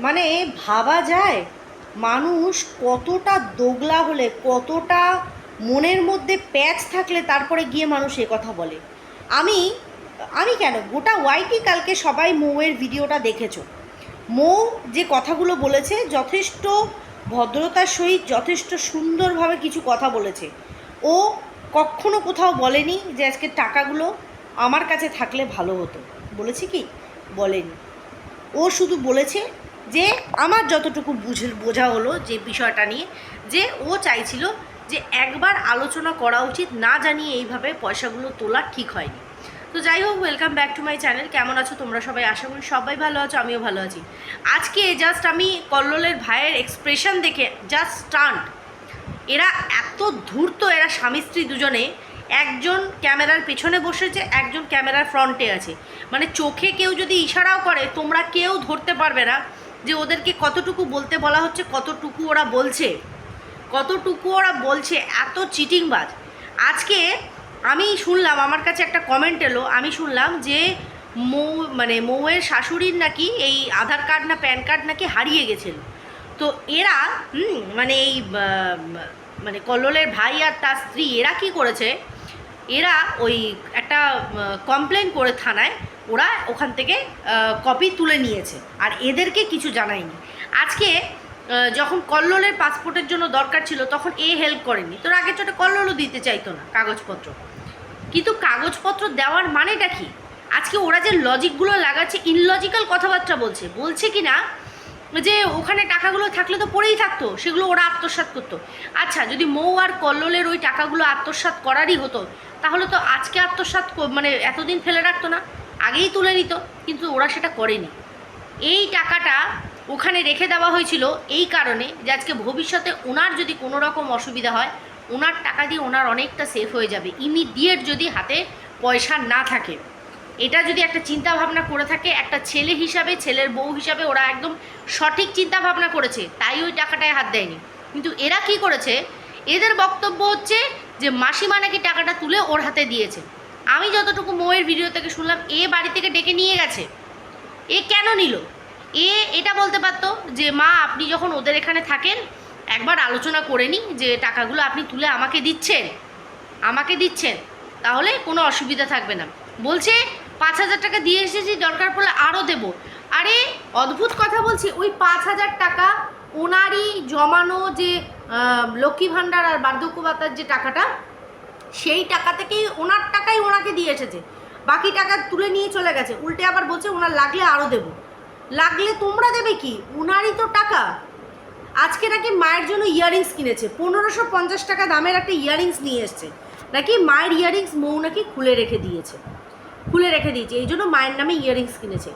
মানে ভাবা যায় মানুষ কতটা দোগলা হলে, কতটা মনের মধ্যে প্যাচ থাকলে তারপরে গিয়ে মানুষ এ কথা বলে। আমি আমি কেন? গোটা ওয়াইটি কালকে সবাই মৌয়ের ভিডিওটা দেখেছ। মৌ যে কথাগুলো বলেছে, যথেষ্ট ভদ্রতার সহিত যথেষ্ট সুন্দরভাবে কিছু কথা বলেছে। ও কখনো কোথাও বলেনি যে আজকে টাকাগুলো আমার কাছে থাকলে ভালো হতো। বলেছে কি? বলেনি। ও শুধু বলেছে যে আমার যতটুকু বুঝে বোঝা হলো যে বিষয়টা নিয়ে, যে ও চাইছিল যে একবার আলোচনা করা উচিত, না জানিয়ে এইভাবে পয়সাগুলো তোলা ঠিক হয়নি। তো যাই হোক welcome back to my channel কেমন আছো তোমরা সবাই? আশা করি সবাই ভালো আছো, আমিও ভালো আছি। আজকে জাস্ট আমি কল্লোলের ভাইয়ের এক্সপ্রেশন দেখে জাস্ট স্টান্ট এরা এত ধূর্ত, এরা স্বামী স্ত্রী দুজনে, একজন ক্যামেরার পেছনে বসেছে, একজন ক্যামেরার ফ্রন্টে আছে। মানে চোখে কেউ যদি ইশারাও করে, তোমরা কেউ ধরতে পারবে না। যে ওদেরকে কতটুকু বলতে বলা হচ্ছে, কতটুকু ওরা বলছে, কতটুকু ওরা বলছে, এত চিটিংবাজ। আজকে আমি শুনলাম, আমার কাছে একটা কমেন্ট এলো, আমি শুনলাম যে মৌ মানে মৌয়ের শাশুড়ির নাকি এই আধার কার্ড না প্যান কার্ড নাকি হারিয়ে গেছিল। তো এরা মানে এই মানে কল্লোলের ভাই আর তার স্ত্রী, এরা কি করেছে? এরা ওই একটা কমপ্লেন করে থানায়, ওরা ওখান থেকে কপি তুলে নিয়েছে। আর এদেরকে কিছু জানায়নি। আজকে যখন কল্লোলের পাসপোর্টের জন্য দরকার ছিল, তখন এ হেল্প করেনি। তোর আগে চোটে কল্লোলও দিতে চাইতো না, কাগজপত্র। কিন্তু কাগজপত্র দেওয়ার মানেটা কি? আজকে ওরা যে লজিকগুলো লাগাচ্ছে ইনলজিক্যাল কথাবার্তা বলছে। বলছে কি না যে ওখানে টাকাগুলো থাকলে তো পড়েই থাকতো, সেগুলো ওরা আত্মসাৎ করতো। আচ্ছা যদি মৌ আর কল্লোলের ওই টাকাগুলো আত্মসাৎ করারই হতো, তাহলে তো আজকে আত্মসাৎ ক- মানে এতদিন ফেলে রাখতো না, আগেই তুলে নিত, কিন্তু ওরা সেটা করেনি। এই টাকাটা ওখানে রেখে দেওয়া হয়েছিল এই কারণে যে আজকে ভবিষ্যতে ওনার যদি কোনো রকম অসুবিধা হয় ওনার টাকা দিয়ে ওনার অনেকটা সেফ হয়ে যাবে ইমিডিয়েট যদি হাতে পয়সা না থাকে। এটা যদি একটা চিন্তা ভাবনা করে থাকে, একটা ছেলে হিসাবে, ছেলের বউ হিসাবে ওরা একদম সঠিক চিন্তা ভাবনা করেছে, তাই ওই টাকাটায় হাত দেয়নি। কিন্তু এরা কি করেছে? এদের বক্তব্য হচ্ছে যে মাসিমা নাকি টাকাটা তুলে ওর হাতে দিয়েছে। আমি যতটুকু মোয়ের ভিডিও থেকে শুনলাম, এ বাড়ি থেকে ডেকে নিয়ে গেছে। এ কেন নিল? এ এটা বলতে পারতো যে, মা, আপনি যখন ওদের এখানে থাকেন, একবার আলোচনা করে নিই যে টাকাগুলো আপনি তুলে আমাকে দিচ্ছেন। আমাকে দিচ্ছেন। তাহলে কোনো অসুবিধা থাকবে না। বলছে পাঁচ হাজার টাকা দিয়ে এসেছি, দরকার পড়লে আরও দেবো। আরে, অদ্ভুত কথা বলছি, ওই পাঁচ হাজার টাকা ওনারই জমানো যে লক্ষ্মী ভাণ্ডার আর বার্ধক্য ভাতার যে টাকাটা, সেই টাকা থেকেই ওনার টাকাই ওনাকে দিয়ে এসেছে। বাকি টাকা তুলে নিয়ে চলে গেছে। উল্টে আবার বলছে ওনার লাগলে আরও দেবো। লাগলে তোমরা দেবে কি? ওনারই তো টাকা। আজকে নাকি মায়ের জন্য ইয়াররিংস কিনেছে। পনেরোশো পঞ্চাশ টাকা দামের একটা ইয়াররিংস নিয়ে এসছে। নাকি মায়ের ইয়াররিংস মৌ নাকি খুলে রেখে দিয়েছে? খুলে রেখে দিয়েছে, এই জন্য মায়ের নামে ইয়াররিংস কিনেছে।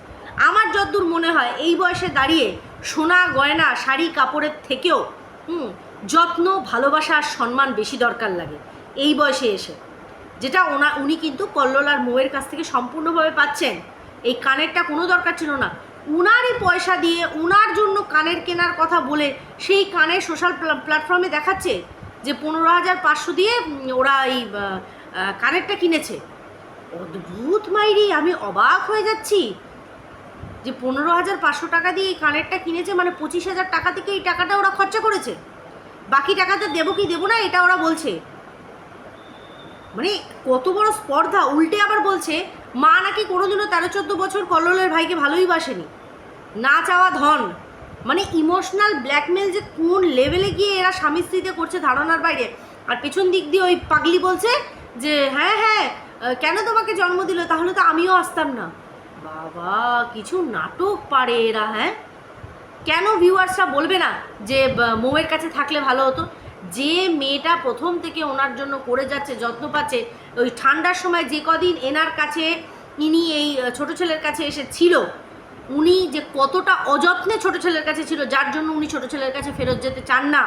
আমার যতদূর মনে হয়, এই বয়সে দাঁড়িয়ে সোনা, গয়না, শাড়ি, কাপড়ের থেকেও, হুম, যত্ন, ভালোবাসা আর সম্মান বেশি দরকার লাগে, এই বয়সে এসে। যেটা ওনা, উনি কিন্তু কল্লোলার মোয়ের কাছ থেকে সম্পূর্ণভাবে পাচ্ছেন। এই কানেরটা কোনো দরকার ছিল না। উনারই পয়সা দিয়ে, উনার জন্য কানের কেনার কথা বলে সেই কানের সোশ্যাল প্ল্যাটফর্মে দেখাচ্ছে যে পনেরো হাজার পাঁচশো দিয়ে ওরা এই কানেরটা কিনেছে। অদ্ভুত মাইরি, আমি অবাক হয়ে যাচ্ছি। যে পনেরো হাজার পাঁচশো টাকা দিয়ে এই কানেরটা কিনেছে মানে পঁচিশ হাজার টাকা থেকে এই টাকাটা ওরা খরচা করেছে। বাকি টাকাটা দেবো কি দেবো না, এটা ওরা বলছে। মানে কত বড় স্পর্ধা, উল্টে আবার বলছে, মা নাকি কোনোদিনও তেরো চোদ্দ বছর কল্লোলের ভাইকে ভালোই বাসেনি। না চাওয়া ধন। মানে ইমোশনাল ব্ল্যাকমেল যে কোন লেভেলে গিয়ে এরা স্বামী স্ত্রীতে করছে ধারণার বাইরে। আর পেছন দিক দিয়ে ওই পাগলি বলছে যে হ্যাঁ হ্যাঁ কেন তোমাকে জন্ম দিল? তাহলে তো আমিও আসতাম না। বাবা, কিছু নাটক পারে এরা হ্যাঁ? কেন ভিউয়ার্সরা বলবে না যে মৌয়ের কাছে থাকলে ভালো হতো? যে মেয়েটা প্রথম থেকে ওনার জন্য করে যাচ্ছে, যত্ন পাচ্ছে, ওই ঠান্ডার সময় যে কদিন এনার কাছে, ইনি এই ছোট ছেলের কাছে এসে ছিল উনি যে কতটা অযত্নে ছোট ছেলের কাছে ছিল, যার জন্য উনি ছোট ছেলের কাছে ফেরত যেতে চান না।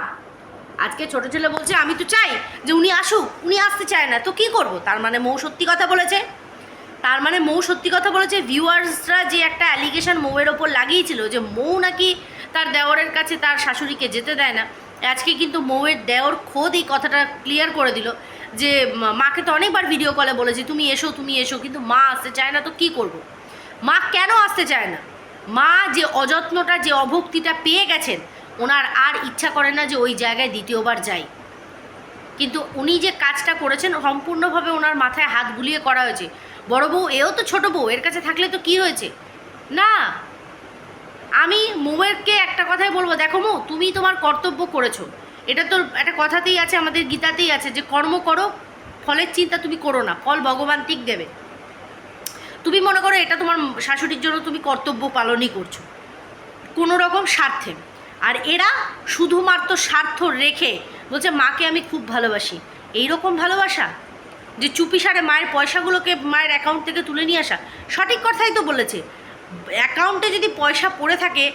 আজকে ছোট ছেলে বলছে, আমি তো চাই যে উনি আসুক, উনি আসতে চায় না, তো কি করব? তার মানে মৌ সত্যি কথা বলেছে। তার মানে মৌ সত্যি কথা বলেছে, ভিউয়ার্সরা যে একটা অ্যালিগেশন মৌয়ের ওপর লাগিয়েছিল যে মৌ নাকি তার দেওরের কাছে তার শাশুড়িকে যেতে দেয় না, আজকে কিন্তু মৌয়ের দেওর খোদ এই কথাটা ক্লিয়ার করে দিল যে মাকে তো অনেকবার ভিডিও কলে বলেছি, তুমি এসো তুমি এসো, কিন্তু মা আসতে চায় না, তো কি করব? মা কেন আসতে চায় না? মা যে অযত্নটা, যে অভক্তিটা পেয়ে গেছেন ওনার আর ইচ্ছা করে না যে ওই জায়গায় দ্বিতীয়বার যাই। কিন্তু উনি যে কাজটা করেছেন, সম্পূর্ণভাবে ওনার মাথায় হাত বুলিয়ে করা হয়েছে। বড় বউ, এও তো ছোট বউ, এর কাছে থাকলে তো কি হয়েছে? না। আমি মোমেরকে একটা কথাই বলব, দেখো মো, তুমি তোমার কর্তব্য করেছ। এটা তো একটা কথাতেই আছে, আমাদের গীতাতেই আছে যে কর্ম করো, ফলের চিন্তা তুমি করো না, ফল ভগবান ঠিক দেবে। তুমি মনে করো এটা তোমার শাশুড়ির জন্য তুমি কর্তব্য পালনই করছ। কোনো রকম স্বার্থে আর এরা শুধুমাত্র স্বার্থ রেখে বলছে, মাকে আমি খুব ভালোবাসি। এই রকম ভালোবাসা যে চুপিসারে মায়ের পয়সাগুলোকে মায়ের অ্যাকাউন্ট থেকে তুলে নিয়ে আসা, সঠিক কথাই তো বলেছে। অ্যাকাউন্টে যদি পয়সা পড়ে থাকে,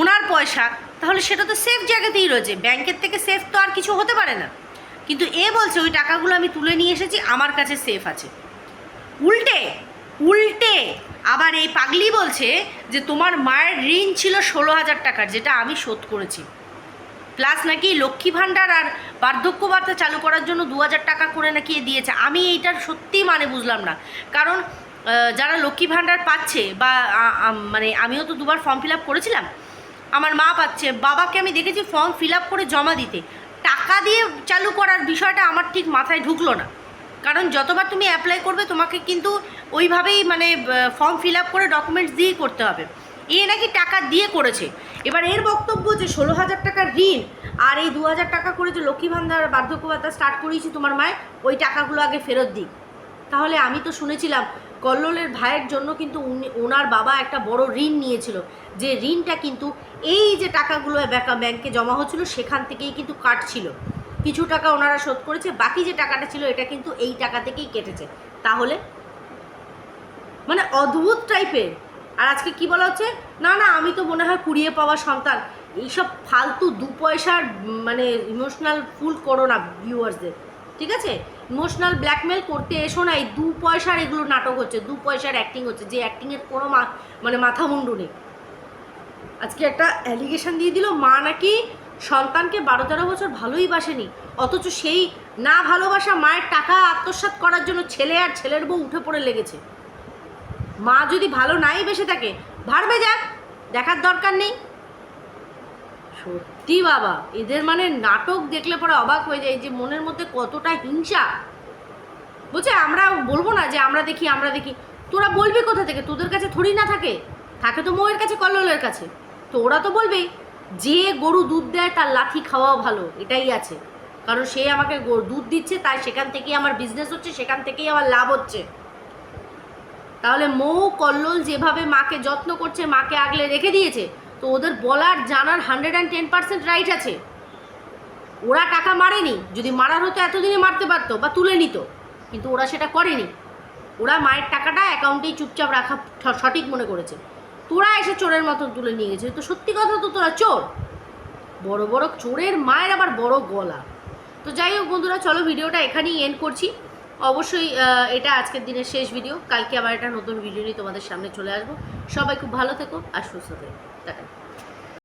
ওনার পয়সা, তাহলে সেটা তো সেফ জায়গাতেই রয়েছে। ব্যাংকের থেকে সেফ তো আর কিছু হতে পারে না। কিন্তু এ বলছে, ওই টাকাগুলো আমি তুলে নিয়ে এসেছি, আমার কাছে সেফ আছে। উল্টে উল্টে আবার এই পাগলি বলছে যে তোমার মায়ের ঋণ ছিল ষোলো হাজার টাকার, যেটা আমি শোধ করেছি। প্লাস নাকি লক্ষ্মী ভাণ্ডার আর বার্ধক্য বার্তা চালু করার জন্য দু হাজার টাকা করে নাকি দিয়েছে। আমি এইটার সত্যিই মানে বুঝলাম না। কারণ যারা লক্ষ্মী ভাণ্ডার পাচ্ছে বা মানে আমিও তো দুবার ফর্ম ফিল আপ করেছিলাম, আমার মা পাচ্ছে, বাবাকে আমি দেখেছি ফর্ম ফিল আপ করে জমা দিতে। টাকা দিয়ে চালু করার বিষয়টা আমার ঠিক মাথায় ঢুকলো না। কারণ যতবার তুমি অ্যাপ্লাই করবে, তোমাকে কিন্তু ওইভাবেই মানে ফর্ম ফিল আপ করে ডকুমেন্টস দিয়েই করতে হবে। এ নাকি টাকা দিয়ে করেছে। এবার এর বক্তব্য যে ষোলো হাজার টাকার ঋণ আর এই দু হাজার টাকা করে যে লক্ষ্মী ভান্ডার বার্ধক্য স্টার্ট করিয়েছি তোমার মায়ের, ওই টাকাগুলো আগে ফেরত দিই। তাহলে আমি তো শুনেছিলাম, কল্লোলের ভাইয়ের জন্য কিন্তু ওনার বাবা একটা বড় ঋণ নিয়েছিল। যে ঋণটা কিন্তু এই যে টাকাগুলো ব্যাংকে জমা হচ্ছিল, সেখান থেকেই কিন্তু কাটছিল। কিছু টাকা ওনারা শোধ করেছে, বাকি যে টাকাটা ছিল এটা কিন্তু এই টাকা থেকেই কেটেছে। তাহলে? মানে অদ্ভুত টাইপের। আর আজকে কি বলা হচ্ছে? না না, আমি তো মনে হয় কুড়িয়ে পাওয়া সন্তান। এইসব ফালতু দু পয়সার মানে ইমোশনাল ফুল করো না ভিউয়ার্সদের ঠিক আছে? ইমোশনাল ব্ল্যাকমেল করতে এসো না, এই দু পয়সার এগুলো নাটক হচ্ছে, দু পয়সার অ্যাক্টিং হচ্ছে, যে অ্যাক্টিংয়ের কোনো মানে মাথা মুন্ডু নেই। আজকে একটা অ্যালিগেশন দিয়ে দিল, মা নাকি সন্তানকে বারো তেরো বছর ভালোই বাসেনি, অথচ সেই না ভালোবাসা মায়ের টাকা আত্মসাৎ করার জন্য ছেলে আর ছেলের বউ উঠে পড়ে লেগেছে। মা যদি ভালো নাই বেসে থাকে ভাড়বে যাক, দেখার দরকার নেই। সত্যি বাবা, এদের মানে নাটক দেখলে পরে অবাক হয়ে যায় যে মনের মধ্যে কতটা হিংসা। বলছে, আমরা বলব না যে আমরা দেখি আমরা দেখি। তোরা বলবি কোথা থেকে? তোদের কাছে থরি না থাকে? থাকে তো মৌয়ের কাছে, কল্লোলের কাছে। তো ওরা তো বলবেই। যে গরু দুধ দেয় তার লাথি খাওয়াও ভালো, এটাই আছে। কারণ সে আমাকে দুধ দিচ্ছে, তাই সেখান থেকেই আমার বিজনেস হচ্ছে, সেখান থেকেই আমার লাভ হচ্ছে। তাহলে মৌ কল্লোল যেভাবে মাকে যত্ন করছে, মাকে আগলে রেখে দিয়েছে, তো ওদের বলার, জানার hundred and ten percent right আছে। ওরা টাকা মারেনি, যদি মারার হতো এতদিনে মারতে পারতো বা তুলে নিত, কিন্তু ওরা সেটা করেনি। ওরা মায়ের টাকাটা অ্যাকাউন্টেই চুপচাপ রাখা সঠিক মনে করেছে। তোরা এসে চোরের মতো তুলে নিয়ে গেছিস তো সত্যি কথা তো তোরা চোর। বড় বড় চোরের মায়ের আবার বড় গলা। তো যাই হোক বন্ধুরা, চলো ভিডিওটা এখানেই এন্ড করছি। অবশ্যই এটা আজকের দিনের শেষ ভিডিও কালকে আবার একটা নতুন ভিডিও নিয়ে তোমাদের সামনে চলে আসব। সবাই খুব ভালো থেকো আর সুস্থ থেকো। টাটা।